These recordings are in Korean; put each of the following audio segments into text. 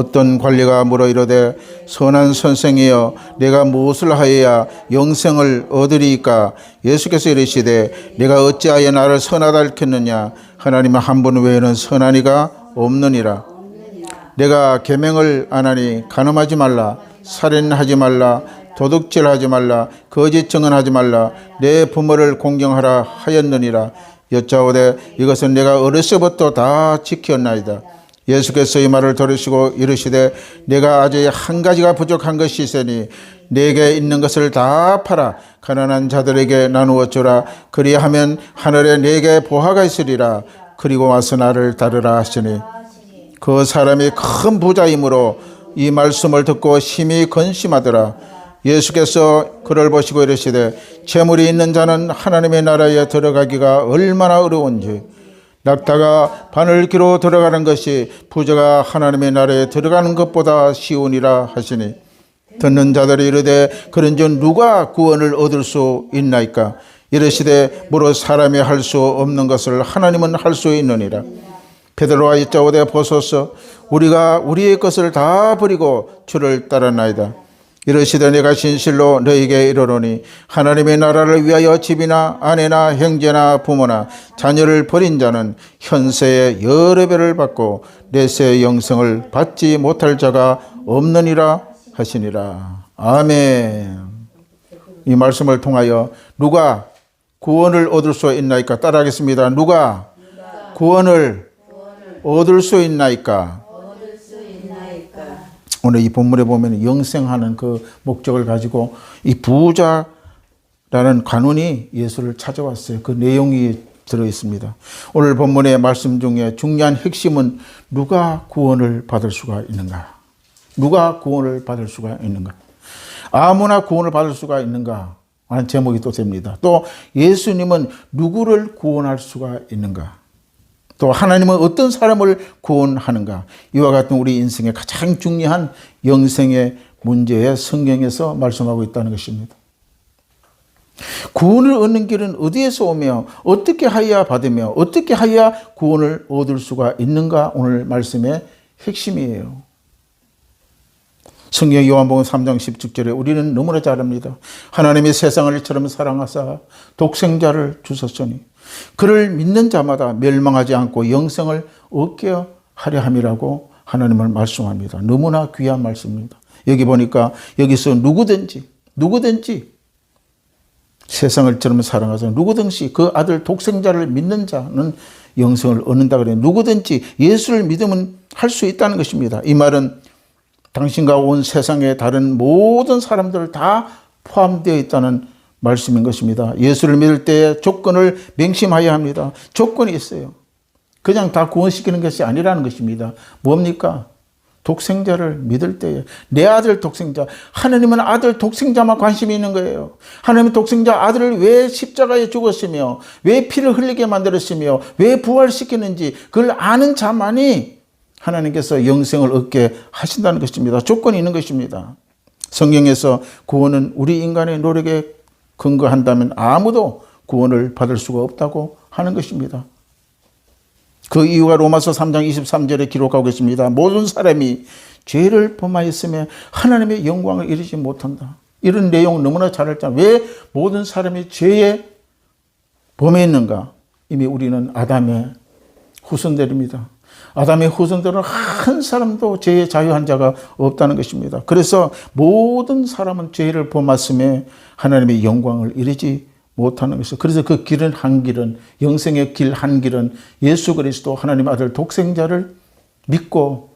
어떤 관리가 물어 이르되 선한 선생이여 내가 무엇을 하여야 영생을 얻으리이까? 예수께서 이르시되 내가 어찌하여 나를 선하다 할겠느냐? 하나님은 한 분 외에는 선한 이가 없느니라. 내가 계명을 안 하니 간음하지 말라 살인하지 말라 도둑질하지 말라 거짓 증언하지 말라 내 부모를 공경하라 하였느니라. 여짜오되 이것은 내가 어려서부터 다 지켰나이다 예수께서 이 말을 들으시고 이르시되 내가 아직 한 가지가 부족한 것이 있으니 내게 있는 것을 다 팔아 가난한 자들에게 나누어 주라. 그리하면 하늘에 내게 보화가 있으리라. 그리고 와서 나를 따르라 하시니. 그 사람이 큰 부자이므로 이 말씀을 듣고 심히 근심하더라. 예수께서 그를 보시고 이르시되 재물이 있는 자는 하나님의 나라에 들어가기가 얼마나 어려운지 낙타가 바늘기로 들어가는 것이 부자가 하나님의 나라에 들어가는 것보다 쉬우니라 하시니 듣는 자들이 이르되 그런즉 누가 구원을 얻을 수 있나이까 이르시되 무릇 사람이 할 수 없는 것을 하나님은 할 수 있느니라 베드로가 이자오되 보소서 우리가 우리의 것을 다 버리고 주를 따랐나이다. 이르시되 내가 진실로 너에게 이르노니 하나님의 나라를 위하여 집이나 아내나 형제나 부모나 자녀를 버린 자는 현세에 여러 배를 받고 내세의 영생을 받지 못할 자가 없느니라 하시니라. 아멘. 이 말씀을 통하여 누가 구원을 얻을 수 있나이까 따라하겠습니다. 누가 구원을 얻을 수 있나이까? 오늘 이 본문에 보면 영생하는 그 목적을 가지고 이 부자라는 관원이 예수를 찾아왔어요. 그 내용이 들어 있습니다. 오늘 본문의 말씀 중에 중요한 핵심은 누가 구원을 받을 수가 있는가? 누가 구원을 받을 수가 있는가? 아무나 구원을 받을 수가 있는가? 하는 제목이 또 됩니다. 또 예수님은 누구를 구원할 수가 있는가? 또 하나님은 어떤 사람을 구원하는가? 이와 같은 우리 인생의 가장 중요한 영생의 문제에 성경에서 말씀하고 있다는 것입니다. 구원을 얻는 길은 어디에서 오며 어떻게 하여야 받으며 어떻게 하여야 구원을 얻을 수가 있는가? 오늘 말씀의 핵심이에요. 성경 요한복음 3장 10절에 우리는 너무나 잘 압니다. 하나님이 세상을 이처럼 사랑하사 독생자를 주셨으니 그를 믿는 자마다 멸망하지 않고 영생을 얻게 하려 함이라고 하나님을 말씀합니다. 너무나 귀한 말씀입니다. 여기 보니까 여기서 누구든지 누구든지 세상을 처럼 사랑하사 누구든지 그 아들 독생자를 믿는 자는 영생을 얻는다 그래요. 누구든지 예수를 믿으면 할 수 있다는 것입니다. 이 말은 당신과 온 세상의 다른 모든 사람들 다 포함되어 있다는 말씀인 것입니다. 예수를 믿을 때 조건을 맹심하여야 합니다. 조건이 있어요. 그냥 다 구원시키는 것이 아니라는 것입니다. 뭡니까? 독생자를 믿을 때에 내 아들 독생자 하나님은 아들 독생자만 관심이 있는 거예요. 하나님은 독생자 아들을 왜 십자가에 죽었으며 왜 피를 흘리게 만들었으며 왜 부활시키는지 그걸 아는 자만이 하나님께서 영생을 얻게 하신다는 것입니다. 조건이 있는 것입니다. 성경에서 구원은 우리 인간의 노력에 근거한다면 아무도 구원을 받을 수가 없다고 하는 것입니다. 그 이유가 로마서 3장 23절에 기록하고 있습니다. 모든 사람이 죄를 범하였으며 하나님의 영광을 이루지 못한다. 이런 내용 너무나 잘 알잖아. 왜 모든 사람이 죄에 범했는가? 이미 우리는 아담의 후손들입니다. 아담의 후손들은 한 사람도 죄의 자유한 자가 없다는 것입니다. 그래서 모든 사람은 죄를 범했음에 하나님의 영광을 이루지 못하는 것이죠. 그래서 그 길은 한 길은 영생의 길 한 길은 예수 그리스도 하나님 아들 독생자를 믿고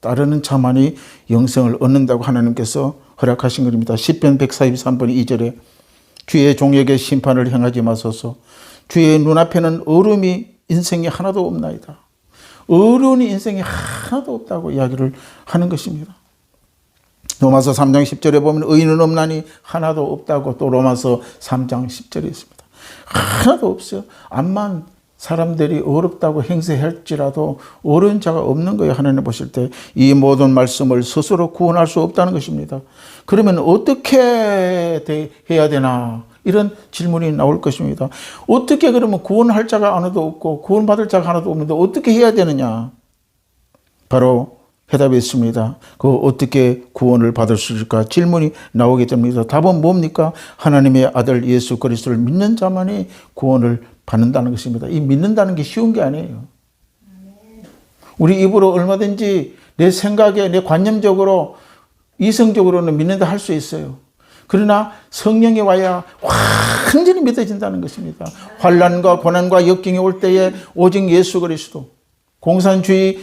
따르는 자만이 영생을 얻는다고 하나님께서 허락하신 것입니다. 10편 143번 2절에 주의 종에게 심판을 행하지 마소서 주의 눈앞에는 어둠이 인생이 하나도 없나이다. 어려운 인생이 하나도 없다고 이야기를 하는 것입니다. 로마서 3장 10절에 보면 의인은 없나니 하나도 없다고 또 로마서 3장 10절에 있습니다. 하나도 없어요. 암만 사람들이 어렵다고 행세할지라도 어려운 자가 없는 거예요. 하나님 보실 때 이 모든 말씀을 스스로 구원할 수 없다는 것입니다. 그러면 어떻게 해야 되나? 이런 질문이 나올 것입니다. 어떻게 그러면 구원할 자가 하나도 없고 구원받을 자가 하나도 없는데 어떻게 해야 되느냐? 바로 해답했습니다. 그 어떻게 구원을 받을 수 있을까 질문이 나오게 됩니다. 답은 뭡니까? 하나님의 아들 예수 그리스도를 믿는 자만이 구원을 받는다는 것입니다. 이 믿는다는 게 쉬운 게 아니에요. 우리 입으로 얼마든지 내 생각에 내 관념적으로 이성적으로는 믿는다 할 수 있어요. 그러나 성령이 와야 완전히 믿어진다는 것입니다. 환란과 고난과 역경이 올 때에 오직 예수 그리스도 공산주의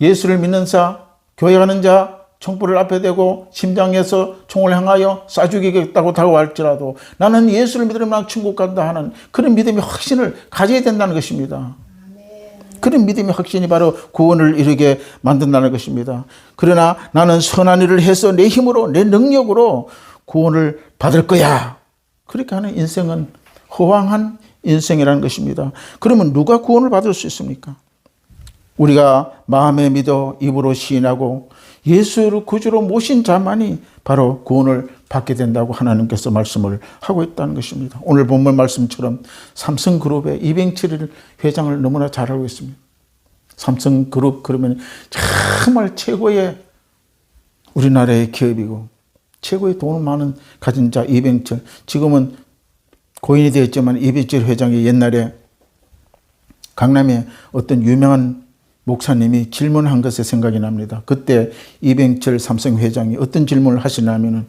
예수를 믿는 자, 교회 가는 자, 총불을 앞에 대고 심장에서 총을 향하여 쏴 죽이겠다고 다가갈지라도 나는 예수를 믿으면 천국 간다 하는 그런 믿음의 확신을 가져야 된다는 것입니다. 그런 믿음의 확신이 바로 구원을 이루게 만든다는 것입니다. 그러나 나는 선한 일을 해서 내 힘으로, 내 능력으로 구원을 받을 거야. 그렇게 하는 인생은 허황한 인생이라는 것입니다. 그러면 누가 구원을 받을 수 있습니까? 우리가 마음에 믿어 입으로 시인하고 예수를 구주로 모신 자만이 바로 구원을 받게 된다고 하나님께서 말씀을 하고 있다는 것입니다. 오늘 본문 말씀처럼 삼성그룹의 207일 회장을 너무나 잘 알고 있습니다. 삼성그룹 그러면 정말 최고의 우리나라의 기업이고 최고의 돈을 많은 가진 자 이병철 지금은 고인이 되었지만 이병철 회장이 옛날에 강남에 어떤 유명한 목사님이 질문한 것에 생각이 납니다. 그때 이병철 삼성 회장이 어떤 질문을 하시냐면은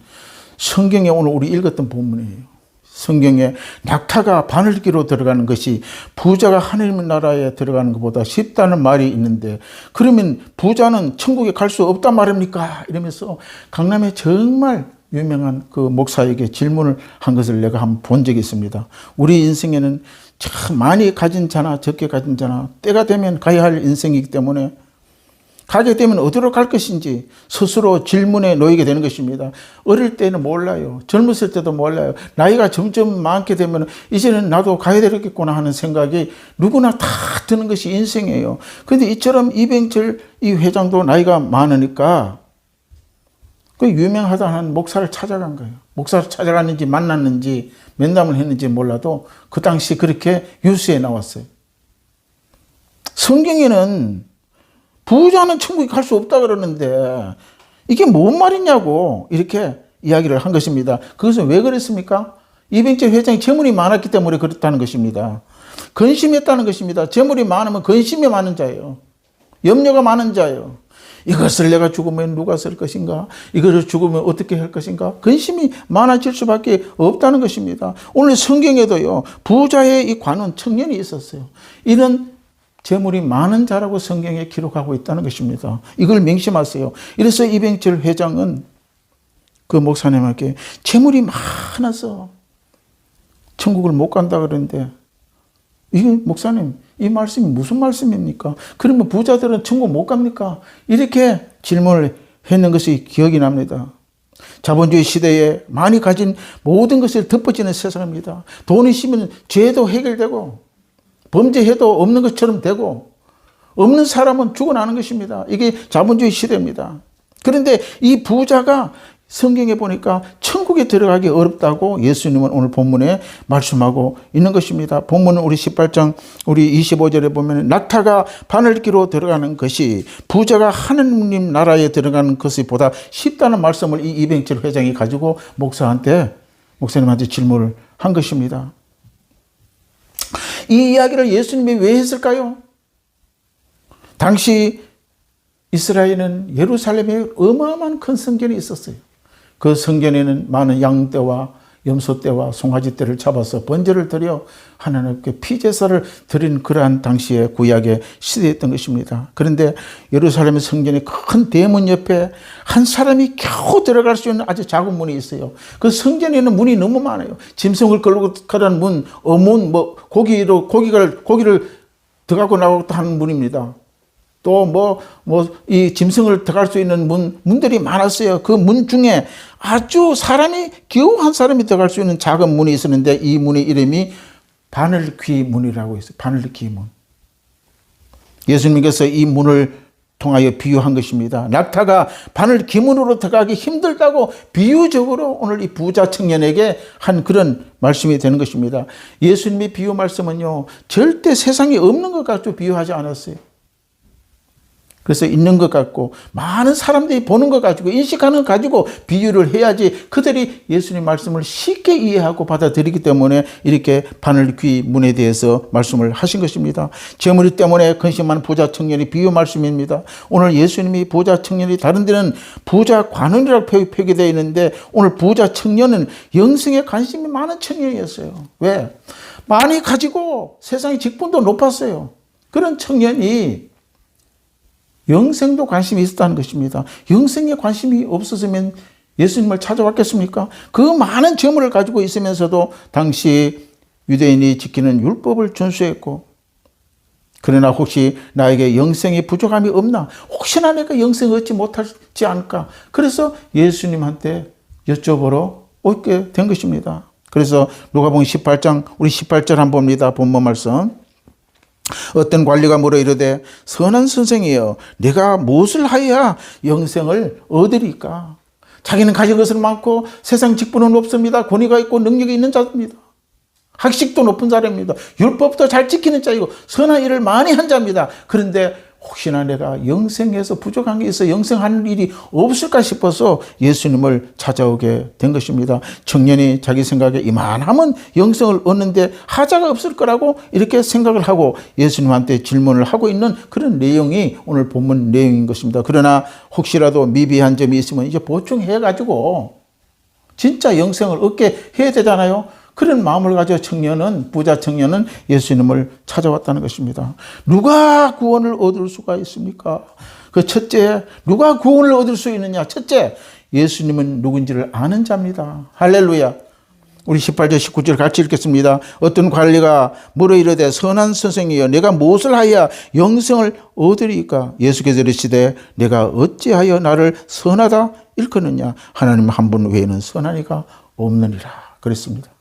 성경에 오늘 우리 읽었던 본문이에요. 성경에 낙타가 바늘기로 들어가는 것이 부자가 하나님 나라에 들어가는 것보다 쉽다는 말이 있는데 그러면 부자는 천국에 갈 수 없단 말입니까? 이러면서 강남에 정말 유명한 그 목사에게 질문을 한 것을 내가 한번 본 적이 있습니다. 우리 인생에는 참 많이 가진 자나 적게 가진 자나 때가 되면 가야 할 인생이기 때문에 가게 되면 어디로 갈 것인지 스스로 질문에 놓이게 되는 것입니다. 어릴 때는 몰라요. 젊었을 때도 몰라요. 나이가 점점 많게 되면 이제는 나도 가야 되겠구나 하는 생각이 누구나 다 드는 것이 인생이에요. 그런데 이처럼 이병철 이 회장도 나이가 많으니까 그 유명하다는 목사를 찾아간 거예요. 목사를 찾아갔는지 만났는지 면담을 했는지 몰라도 그 당시 그렇게 뉴스에 나왔어요. 성경에는 부자는 천국에 갈 수 없다 그러는데 이게 뭔 말이냐고 이렇게 이야기를 한 것입니다. 그것은 왜 그랬습니까? 이병철 회장이 재물이 많았기 때문에 그렇다는 것입니다. 근심했다는 것입니다. 재물이 많으면 근심이 많은 자예요. 염려가 많은 자예요. 이것을 내가 죽으면 누가 쓸 것인가? 이것을 죽으면 어떻게 할 것인가? 근심이 많아질 수밖에 없다는 것입니다. 오늘 성경에도요, 부자의 이 관원 청년이 있었어요. 이런 재물이 많은 자라고 성경에 기록하고 있다는 것입니다. 이걸 명심하세요. 이래서 이병철 회장은 그 목사님에게 재물이 많아서 천국을 못 간다 그러는데 이게 목사님 이 말씀이 무슨 말씀입니까? 그러면 부자들은 천국 못 갑니까? 이렇게 질문을 했는 것이 기억이 납니다. 자본주의 시대에 많이 가진 모든 것을 덮어지는 세상입니다. 돈 있으면 죄도 해결되고 범죄해도 없는 것처럼 되고 없는 사람은 죽어나는 것입니다. 이게 자본주의 시대입니다. 그런데 이 부자가 성경에 보니까 천국에 들어가기 어렵다고 예수님은 오늘 본문에 말씀하고 있는 것입니다. 본문은 우리 18장 우리 25절에 보면 낙타가 바늘기로 들어가는 것이 부자가 하느님 나라에 들어가는 것이 보다 쉽다는 말씀을 이 이병철 회장이 가지고 목사한테 목사님한테 질문을 한 것입니다. 이 이야기를 예수님이 왜 했을까요? 당시 이스라엘은 예루살렘에 어마어마한 큰 성전이 있었어요. 그 성전에는 많은 양떼와 염소 떼와 송아지 떼를 잡아서 번제를 드려 하나님께 피제사를 드린 그러한 당시의 구약의 시대였던 것입니다. 그런데 예루살렘 성전의 큰 대문 옆에 한 사람이 겨우 들어갈 수 있는 아주 작은 문이 있어요. 그 성전에는 문이 너무 많아요. 짐승을 끌고 가는 문, 어문, 뭐 고기로 고기를 고기를 들어가고 나오고 하는 문입니다. 또 뭐 뭐 이 짐승을 들어갈 수 있는 문 문들이 많았어요. 그 문 중에 아주 사람이 겨우 한 사람이 들어갈 수 있는 작은 문이 있었는데 이 문의 이름이 바늘귀 문이라고 있어요. 바늘귀 문. 예수님께서 이 문을 통하여 비유한 것입니다. 낙타가 바늘 기문으로 들어가기 힘들다고 비유적으로 오늘 이 부자 청년에게 한 그런 말씀이 되는 것입니다. 예수님의 비유 말씀은요, 절대 세상에 없는 것 가지고 비유하지 않았어요. 그래서 있는 것 같고 많은 사람들이 보는 것 가지고 인식하는 것 가지고 비유를 해야지 그들이 예수님 말씀을 쉽게 이해하고 받아들이기 때문에 이렇게 바늘 귀 문에 대해서 말씀을 하신 것입니다. 재물이 때문에 근심한 부자 청년이 비유 말씀입니다. 오늘 예수님이 부자 청년이 다른 데는 부자 관원이라고 표- 표기되어 있는데 오늘 부자 청년은 영생에 관심이 많은 청년이었어요. 왜? 많이 가지고 세상의 직분도 높았어요. 그런 청년이 영생도 관심이 있었다는 것입니다. 영생에 관심이 없었으면 예수님을 찾아왔겠습니까? 그 많은 재물을 가지고 있으면서도 당시 유대인이 지키는 율법을 준수했고 그러나 혹시 나에게 영생의 부족함이 없나? 혹시나 내가 영생 얻지 못하지 않을까? 그래서 예수님한테 여쭤보러 오게 된 것입니다. 그래서 누가복음 18장 우리 18절 한번 봅니다. 본문 말씀. 어떤 관리가 물어 이르되 선한 선생이여 내가 무엇을 하여야 영생을 얻으리까? 자기는 가진 것은 많고 세상 직분은 없습니다. 권위가 있고 능력이 있는 자입니다. 학식도 높은 사람입니다. 율법도 잘 지키는 자이고 선한 일을 많이 한 자입니다. 그런데 혹시나 내가 영생에서 부족한 게 있어 영생하는 일이 없을까 싶어서 예수님을 찾아오게 된 것입니다. 청년이 자기 생각에 이만하면 영생을 얻는데 하자가 없을 거라고 이렇게 생각을 하고 예수님한테 질문을 하고 있는 그런 내용이 오늘 본문 내용인 것입니다. 그러나 혹시라도 미비한 점이 있으면 이제 보충해 가지고 진짜 영생을 얻게 해야 되잖아요. 그런 마음을 가져 청년은 부자 청년은 예수님을 찾아왔다는 것입니다. 누가 구원을 얻을 수가 있습니까? 그 첫째, 누가 구원을 얻을 수 있느냐? 첫째, 예수님은 누군지를 아는 자입니다. 할렐루야. 우리 18절 19절 같이 읽겠습니다. 어떤 관리가 물어 이르되 선한 선생이여 내가 무엇을 하여 영생을 얻으리까? 예수께서 이르시되 내가 어찌하여 나를 선하다 일컫느냐? 하나님 한 분 외에는 선한 이가 없느니라. 그랬습니다.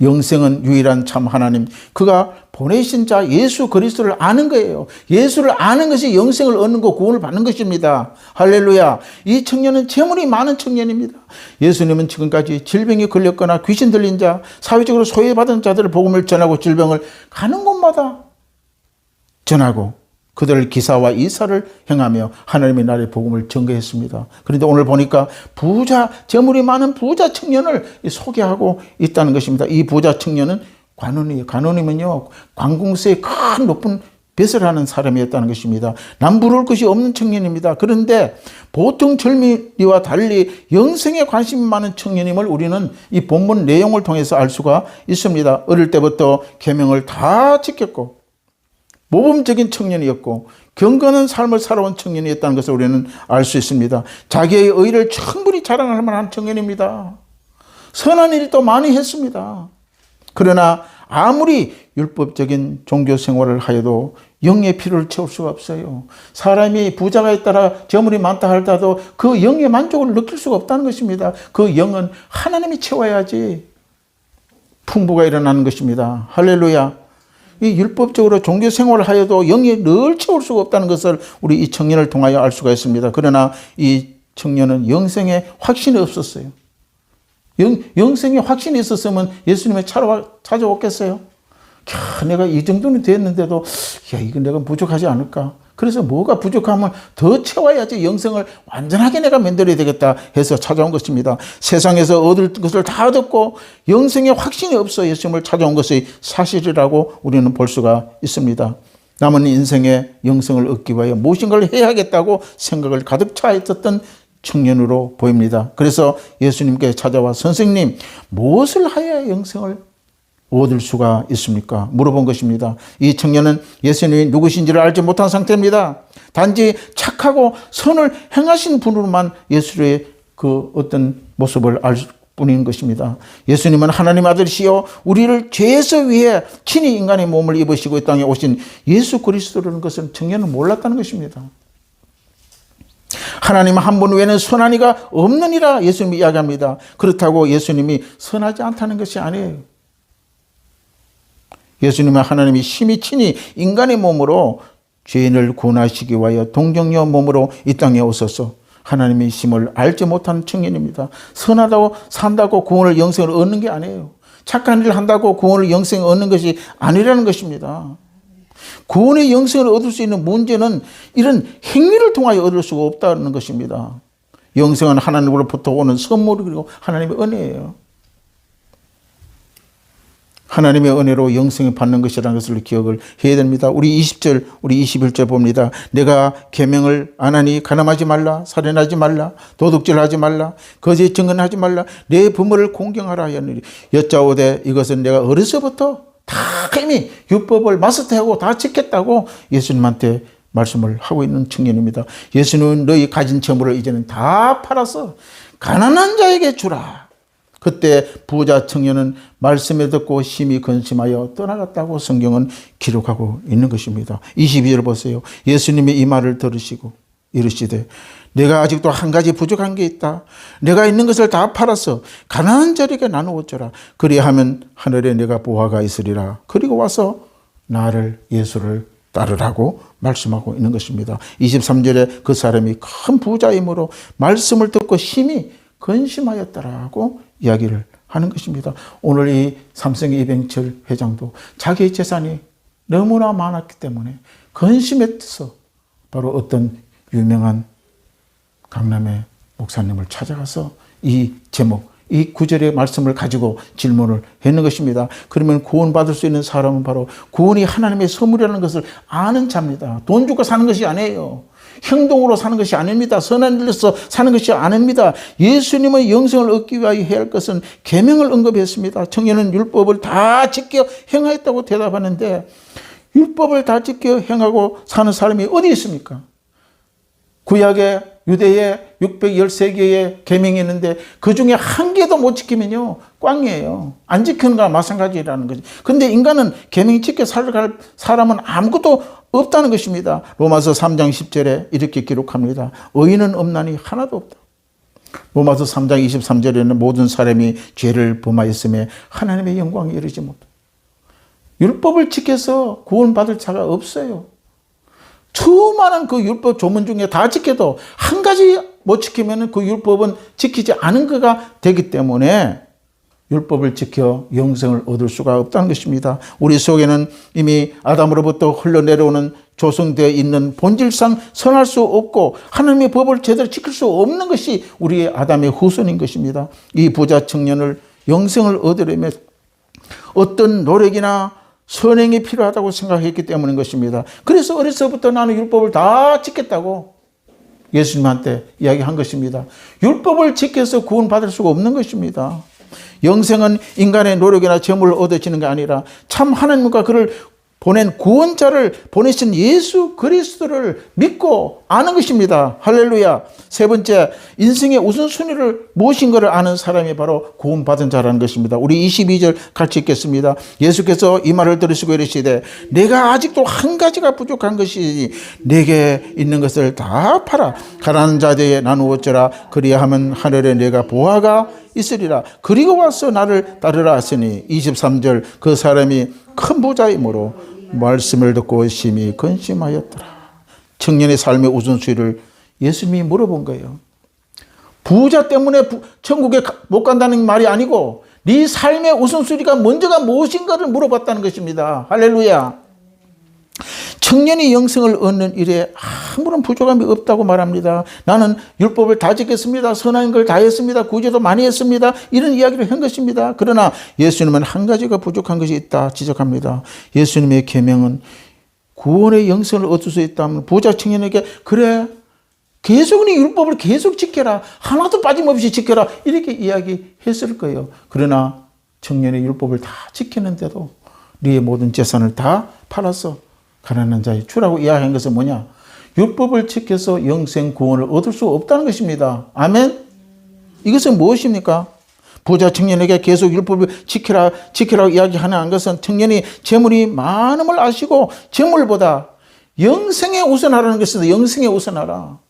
영생은 유일한 참 하나님, 그가 보내신 자 예수 그리스도를 아는 거예요. 예수를 아는 것이 영생을 얻는 거, 구원을 받는 것입니다. 할렐루야. 이 청년은 재물이 많은 청년입니다. 예수님은 지금까지 질병에 걸렸거나 귀신 들린 자, 사회적으로 소외받은 자들을 복음을 전하고 질병을 가는 곳마다 전하고 그들을 기사와 이사를 행하며 하나님의 나라의 복음을 전개했습니다. 그런데 오늘 보니까 부자, 재물이 많은 부자 청년을 소개하고 있다는 것입니다. 이 부자 청년은 관원이에요. 관원이면요, 관공서에 큰 높은 뱃을 하는 사람이었다는 것입니다. 남부러울 것이 없는 청년입니다. 그런데 보통 젊은이와 달리 영생에 관심이 많은 청년임을 우리는 이 본문 내용을 통해서 알 수가 있습니다. 어릴 때부터 계명을 다 지켰고 모범적인 청년이었고 경건한 삶을 살아온 청년이었다는 것을 우리는 알 수 있습니다. 자기의 의를 충분히 자랑할 만한 청년입니다. 선한 일도 많이 했습니다. 그러나 아무리 율법적인 종교 생활을 하여도 영의 필요를 채울 수가 없어요. 사람이 부자가 있다라 재물이 많다 할지라도 그 영의 만족을 느낄 수가 없다는 것입니다. 그 영은 하나님이 채워야지 풍부가 일어나는 것입니다. 할렐루야. 이 율법적으로 종교 생활을 하여도 영이 늘 채울 수가 없다는 것을 우리 이 청년을 통하여 알 수가 있습니다. 그러나 이 청년은 영생에 확신이 없었어요. 영, 영생에 확신이 있었으면 예수님의 차로 찾아왔겠어요? 캬, 내가 이 정도는 됐는데도, 야, 이건 내가 부족하지 않을까? 그래서 뭐가 부족하면 더 채워야지 영생을 완전하게 내가 만들어야 되겠다 해서 찾아온 것입니다. 세상에서 얻을 것을 다 얻었고 영생에 확신이 없어 예수님을 찾아온 것이 사실이라고 우리는 볼 수가 있습니다. 남은 인생에 영생을 얻기 위하여 무엇인가를 해야겠다고 생각을 가득 차 있었던 청년으로 보입니다. 그래서 예수님께 찾아와 선생님 무엇을 하여야 영생을 얻을 수가 있습니까? 물어본 것입니다. 이 청년은 예수님이 누구신지를 알지 못한 상태입니다. 단지 착하고 선을 행하신 분으로만 예수의 그 어떤 모습을 알 뿐인 것입니다. 예수님은 하나님 아들이시여 우리를 죄에서 위해 친히 인간의 몸을 입으시고 이 땅에 오신 예수 그리스도라는 것은 청년은 몰랐다는 것입니다. 하나님 한 분 외에는 선한 이가 없느니라 예수님이 이야기합니다. 그렇다고 예수님이 선하지 않다는 것이 아니에요. 예수님은 하나님이 힘이 친히 인간의 몸으로 죄인을 구원하시기 위하여 동정녀 몸으로 이 땅에 오셔서 하나님의 힘을 알지 못한 청년입니다. 선하다고 산다고 구원을 영생을 얻는 게 아니에요. 착한 일을 한다고 구원을 영생을 얻는 것이 아니라는 것입니다. 구원의 영생을 얻을 수 있는 문제는 이런 행위를 통하여 얻을 수가 없다는 것입니다. 영생은 하나님으로부터 오는 선물이고 하나님의 은혜예요. 하나님의 은혜로 영생을 받는 것이라는 것을 기억을 해야 됩니다. 우리 20절, 우리 21절 봅니다. 내가 계명을 안 하니 가늠하지 말라, 살인하지 말라, 도둑질하지 말라, 거짓 증언하지 말라, 내 부모를 공경하라 하였느니 여짜오되 이것은 내가 어려서부터 다 이미 율법을 마스터하고 다 지켰다고 예수님한테 말씀을 하고 있는 청년입니다. 예수는 너희 가진 재물을 이제는 다 팔아서 가난한 자에게 주라. 그때 부자 청년은 말씀에 듣고 심히 근심하여 떠나갔다고 성경은 기록하고 있는 것입니다. 22절 보세요. 예수님이 이 말을 들으시고 이르시되 내가 아직도 한 가지 부족한 게 있다. 내가 있는 것을 다 팔아서 가난한 자에게 나누어 줘라. 그리하면 하늘에 내가 보화가 있으리라. 그리고 와서 나를 예수를 따르라고 말씀하고 있는 것입니다. 23절에 그 사람이 큰 부자이므로 말씀을 듣고 심히 근심하였다라고 이야기를 하는 것입니다. 오늘 이 삼성의 이병철 회장도 자기의 재산이 너무나 많았기 때문에 근심했어. 바로 어떤 유명한 강남의 목사님을 찾아가서 이 제목, 이 구절의 말씀을 가지고 질문을 했는 것입니다. 그러면 구원받을 수 있는 사람은 바로 구원이 하나님의 선물이라는 것을 아는 자입니다. 돈 주고 사는 것이 아니에요. 행동으로 사는 것이 아닙니다. 선한 일로서 사는 것이 아닙니다. 예수님의 영생을 얻기 위하여 해야 할 것은 계명을 언급했습니다. 청년은 율법을 다 지켜 행하였다고 대답하는데 율법을 다 지켜 행하고 사는 사람이 어디 있습니까? 구약의 유대에 613개의 계명이 있는데 그 중에 한 개도 못 지키면요 꽝이에요. 안 지키는 거나 마찬가지라는 거지. 근데 인간은 계명 지켜 살아갈 사람은 아무것도 없다는 것입니다. 로마서 3장 10절에 이렇게 기록합니다. 의인은 없나니 하나도 없다. 로마서 3장 23절에는 모든 사람이 죄를 범하였음에 하나님의 영광에 이르지 못다. 율법을 지켜서 구원받을 자가 없어요. 수많은 그 율법 조문 중에 다 지켜도 한 가지 못 지키면 그 율법은 지키지 않은 거가 되기 때문에 율법을 지켜 영생을 얻을 수가 없다는 것입니다. 우리 속에는 이미 아담으로부터 흘러내려오는 조성되어 있는 본질상 선할 수 없고 하나님의 법을 제대로 지킬 수 없는 것이 우리의 아담의 후손인 것입니다. 이 부자 청년을 영생을 얻으려면 어떤 노력이나 선행이 필요하다고 생각했기 때문인 것입니다. 그래서 어려서부터 나는 율법을 다 지켰다고 예수님한테 이야기한 것입니다. 율법을 지켜서 구원받을 수가 없는 것입니다. 영생은 인간의 노력이나 재물을 얻어지는 게 아니라 참 하나님과 그를 보낸 구원자를 보내신 예수 그리스도를 믿고 아는 것입니다. 할렐루야. 세 번째, 인생의 우선순위를 무엇인 것을 아는 사람이 바로 구원받은 자라는 것입니다. 우리 22절 같이 읽겠습니다. 예수께서 이 말을 들으시고 이르시되 내가 아직도 한 가지가 부족한 것이니 내게 있는 것을 다 팔아 가난한 자들에게 나누었더라. 그리하면 하늘에 내가 보화가 있으리라. 그리고 와서 나를 따르라 하시니 23절 그 사람이 큰 부자이므로 말씀을 듣고 심히 근심하였더라. 청년의 삶의 우선순위를 예수님이 물어본 거예요. 부자 때문에 부, 천국에 가, 못 간다는 말이 아니고 네 삶의 우선순위가 먼저가 무엇인가를 물어봤다는 것입니다. 할렐루야. 청년이 영생을 얻는 일에 아무런 부족함이 없다고 말합니다. 나는 율법을 다 지켰습니다. 선한 걸 다 했습니다. 구제도 많이 했습니다. 이런 이야기를 한 것입니다. 그러나 예수님은 한 가지가 부족한 것이 있다 지적합니다. 예수님의 계명은 구원의 영생을 얻을 수 있다면 부자 청년에게 그래 계속 네 율법을 계속 지켜라. 하나도 빠짐없이 지켜라. 이렇게 이야기했을 거예요. 그러나 청년의 율법을 다 지키는데도 네 모든 재산을 다 팔아서 가난한 자에 주라고 이야기한 것은 뭐냐? 율법을 지켜서 영생 구원을 얻을 수 없다는 것입니다. 아멘? 이것은 무엇입니까? 부자 청년에게 계속 율법을 지키라, 지키라고 이야기하는 것은 청년이 재물이 많음을 아시고 재물보다 영생에 우선하라는 것입니다. 영생에 우선하라.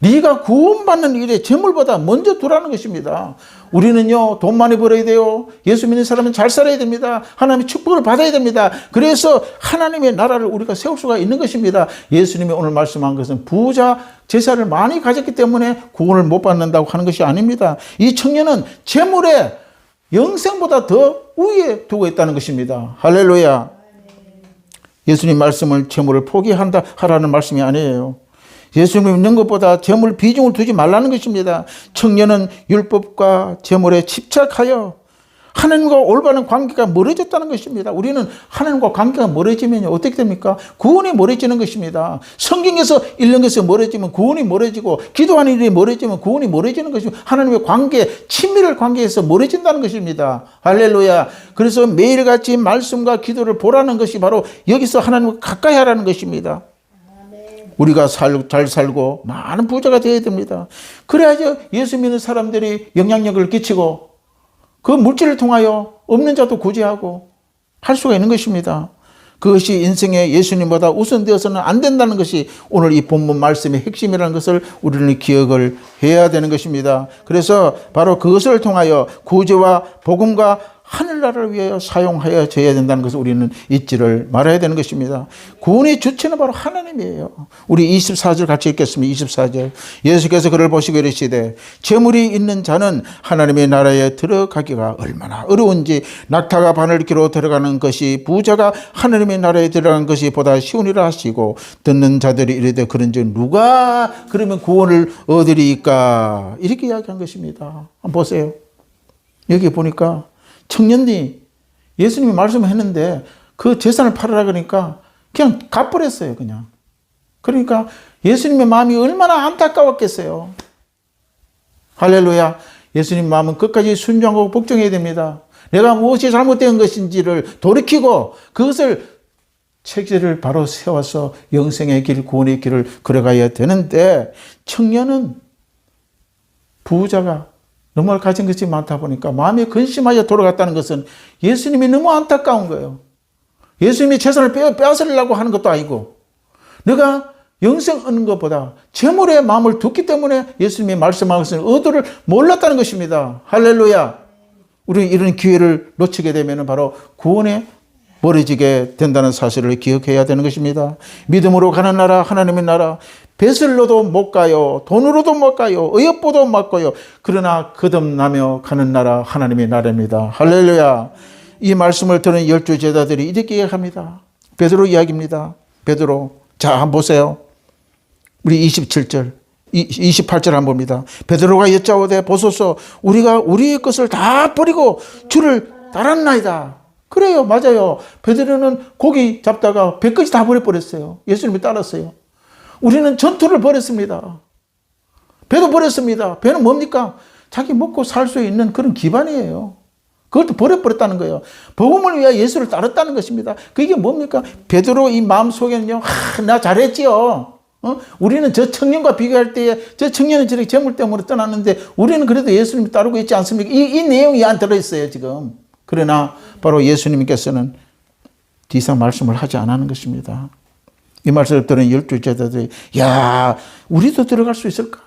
네가 구원받는 일에 재물보다 먼저 두라는 것입니다. 우리는요, 돈 많이 벌어야 돼요. 예수 믿는 사람은 잘 살아야 됩니다. 하나님의 축복을 받아야 됩니다. 그래서 하나님의 나라를 우리가 세울 수가 있는 것입니다. 예수님이 오늘 말씀한 것은 부자 제사를 많이 가졌기 때문에 구원을 못 받는다고 하는 것이 아닙니다. 이 청년은 재물에 영생보다 더 우위에 두고 있다는 것입니다. 할렐루야. 예수님 말씀을 재물을 포기한다 하라는 말씀이 아니에요. 예수님 믿는 것보다 재물 비중을 두지 말라는 것입니다. 청년은 율법과 재물에 집착하여 하나님과 올바른 관계가 멀어졌다는 것입니다. 우리는 하나님과 관계가 멀어지면 어떻게 됩니까? 구원이 멀어지는 것입니다. 성경에서 읽는 것이 멀어지면 구원이 멀어지고 기도하는 일이 멀어지면 구원이 멀어지는 것입니다. 하나님의 관계, 친밀한 관계에서 멀어진다는 것입니다. 할렐루야. 그래서 매일같이 말씀과 기도를 보라는 것이 바로 여기서 하나님과 가까이 하라는 것입니다. 우리가 살, 잘 살고 많은 부자가 되어야 됩니다. 그래야지 예수 믿는 사람들이 영향력을 끼치고 그 물질을 통하여 없는 자도 구제하고 할 수가 있는 것입니다. 그것이 인생에 예수님보다 우선되어서는 안 된다는 것이 오늘 이 본문 말씀의 핵심이라는 것을 우리는 기억을 해야 되는 것입니다. 그래서 바로 그것을 통하여 구제와 복음과 하늘나라를 위하여 사용하여 져야 된다는 것을 우리는 잊지를 말아야 되는 것입니다. 구원의 주체는 바로 하나님이에요. 우리 24절 같이 읽겠습니다. 24절. 예수께서 그를 보시고 이르시되 재물이 있는 자는 하나님의 나라에 들어가기가 얼마나 어려운지 낙타가 바늘기로 들어가는 것이 부자가 하나님의 나라에 들어가는 것이 보다 쉬우니라 하시고 듣는 자들이 이르되 그런즉 누가 그러면 구원을 얻으리까 이렇게 이야기한 것입니다. 한번 보세요. 여기 보니까 청년이 예수님이 말씀을 했는데 그 재산을 팔으라 그러니까 그냥 갚버렸어요, 그냥. 그러니까 예수님의 마음이 얼마나 안타까웠겠어요. 할렐루야. 예수님 마음은 끝까지 순종하고 복종해야 됩니다. 내가 무엇이 잘못된 것인지를 돌이키고 그것을 책지를 바로 세워서 영생의 길, 구원의 길을 걸어가야 되는데 청년은 부자가 너무 가진 것이 많다 보니까 마음이 근심하여 돌아갔다는 것은 예수님이 너무 안타까운 거예요. 예수님이 재산을 빼, 빼앗으려고 하는 것도 아니고 내가 영생 얻는 것보다 재물의 마음을 두기 때문에 예수님이 말씀하신 의도를 몰랐다는 것입니다. 할렐루야. 우리 이런 기회를 놓치게 되면 바로 구원에 멀어지게 된다는 사실을 기억해야 되는 것입니다. 믿음으로 가는 나라, 하나님의 나라, 배슬로도 못 가요. 돈으로도 못 가요. 의협보도 못 가요. 그러나 거듭나며 가는 나라, 하나님의 나라입니다. 할렐루야. 이 말씀을 들은 열두 제자들이 이렇게 이야기합니다. 베드로 이야기입니다. 베드로. 자, 한번 보세요. 우리 27절. 28절 한번 봅니다. 베드로가 여짜오되 보소서 우리가 우리의 것을 다 버리고 주를 따랐나이다. 그래요. 맞아요. 베드로는 고기 잡다가 배까지 다 버려버렸어요. 예수님이 따랐어요. 우리는 전투를 버렸습니다. 배도 버렸습니다. 배는 뭡니까? 자기 먹고 살 수 있는 그런 기반이에요. 그것도 버려버렸다는 거예요. 복음을 위하여 예수를 따랐다는 것입니다. 그게 뭡니까? 베드로 이 마음 속에는요, 하, 나 잘했지요. 어? 우리는 저 청년과 비교할 때에 저 청년은 저렇게 재물 때문에 떠났는데 우리는 그래도 예수님 따르고 있지 않습니까? 이, 이 내용이 안 들어있어요, 지금. 그러나 바로 예수님께서는 더 이상 말씀을 하지 않는 것입니다. 이 말씀을 들은 열두 제자들이 야 우리도 들어갈 수 있을까?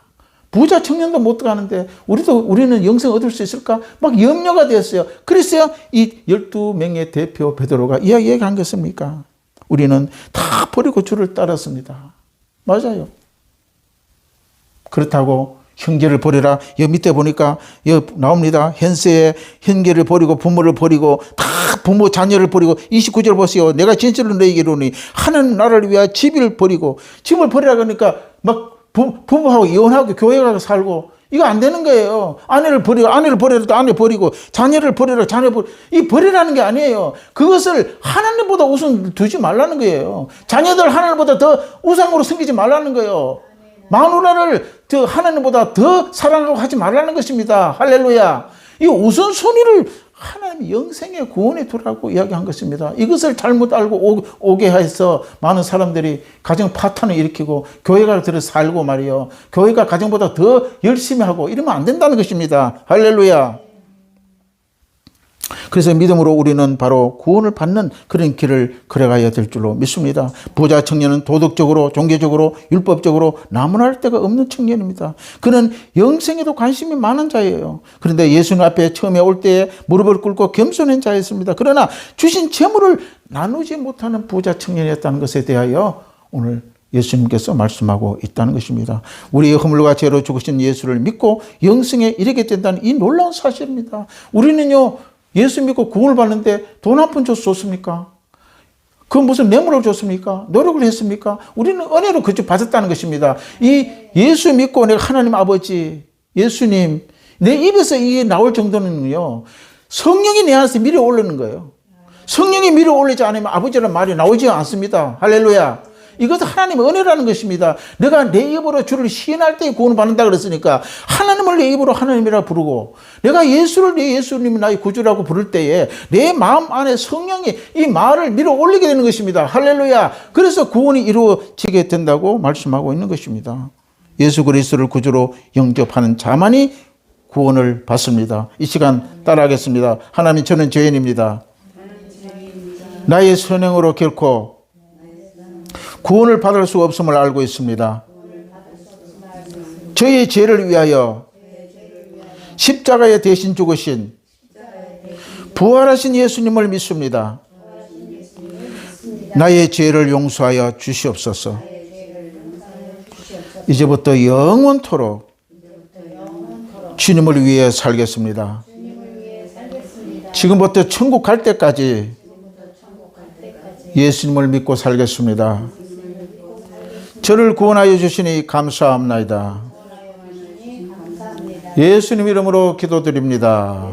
부자 청년도 못 들어가는데 우리도 우리는 영생 얻을 수 있을까? 막 염려가 되었어요. 그래서 이 열두 명의 대표 베드로가 이야기한 것입니까? 우리는 다 버리고 주를 따랐습니다. 맞아요. 그렇다고 형제를 버리라. 여기 밑에 보니까 여기 나옵니다. 현세에 형제를 버리고 부모를 버리고 다 부모 자녀를 버리고 29절 보세요. 내가 진실로 너에게 이르니 하나님 나라를 위하여 집을 버리고 집을 버리라 그러니까 막 부, 부부하고 이혼하고 교회 가서 살고 이거 안 되는 거예요. 아내를 버리고 아내를 버리라 아내 버리고 자녀를 버리라 자녀 버리 이 버리라는 게 아니에요. 그것을 하나님보다 우선 두지 말라는 거예요. 자녀들 하나님보다 더 우상으로 섬기지 말라는 거예요. 마누라를 더 하나님보다 더 사랑하고 하지 말라는 것입니다. 할렐루야. 이 우선순위를 하나님 영생의 구원에 두라고 이야기한 것입니다. 이것을 잘못 알고 오, 게 해서 많은 사람들이 가정 파탄을 일으키고 교회가 들어 살고 말이요. 교회가 가정보다 더 열심히 하고 이러면 안 된다는 것입니다. 할렐루야. 그래서 믿음으로 우리는 바로 구원을 받는 그런 길을 걸어가야 될 줄로 믿습니다. 부자 청년은 도덕적으로, 종교적으로, 율법적으로 나무랄 데가 없는 청년입니다. 그는 영생에도 관심이 많은 자예요. 그런데 예수님 앞에 처음에 올 때에 무릎을 꿇고 겸손한 자였습니다. 그러나 주신 재물을 나누지 못하는 부자 청년이었다는 것에 대하여 오늘 예수님께서 말씀하고 있다는 것입니다. 우리의 허물과 죄로 죽으신 예수를 믿고 영생에 이르게 된다는 이 놀라운 사실입니다. 우리는요, 예수 믿고 구원을 받는데 돈 한푼 줘서 좋습니까? 그 무슨 뇌물을 줬습니까? 노력을 했습니까? 우리는 은혜로 그저 받았다는 것입니다. 이 예수 믿고 내가 하나님 아버지, 예수님, 내 입에서 이게 나올 정도는요, 성령이 내 안에서 밀어 올리는 거예요. 성령이 밀어 올리지 않으면 아버지라는 말이 나오지 않습니다. 할렐루야. 이것은 하나님의 은혜라는 것입니다. 내가 내 입으로 주를 시인할 때 구원을 받는다 그랬으니까 하나님을 내 입으로 하나님이라 부르고 내가 예수를 내 예수님이 나의 구주라고 부를 때에 내 마음 안에 성령이 이 말을 밀어 올리게 되는 것입니다. 할렐루야. 그래서 구원이 이루어지게 된다고 말씀하고 있는 것입니다. 예수 그리스도를 구주로 영접하는 자만이 구원을 받습니다. 이 시간 따라하겠습니다. 하나님 저는 죄인입니다. 나의 선행으로 결코 구원을 받을 수 없음을 알고 있습니다. 저의 죄를 위하여 십자가에 대신 죽으신 부활하신 예수님을 믿습니다. 나의 죄를 용서하여 주시옵소서. 이제부터 영원토록 주님을 위해 살겠습니다. 지금부터 천국 갈 때까지 예수님을 믿고 살겠습니다. 저를 구원하여 주시니 감사합나이다. 예수님 이름으로 기도드립니다.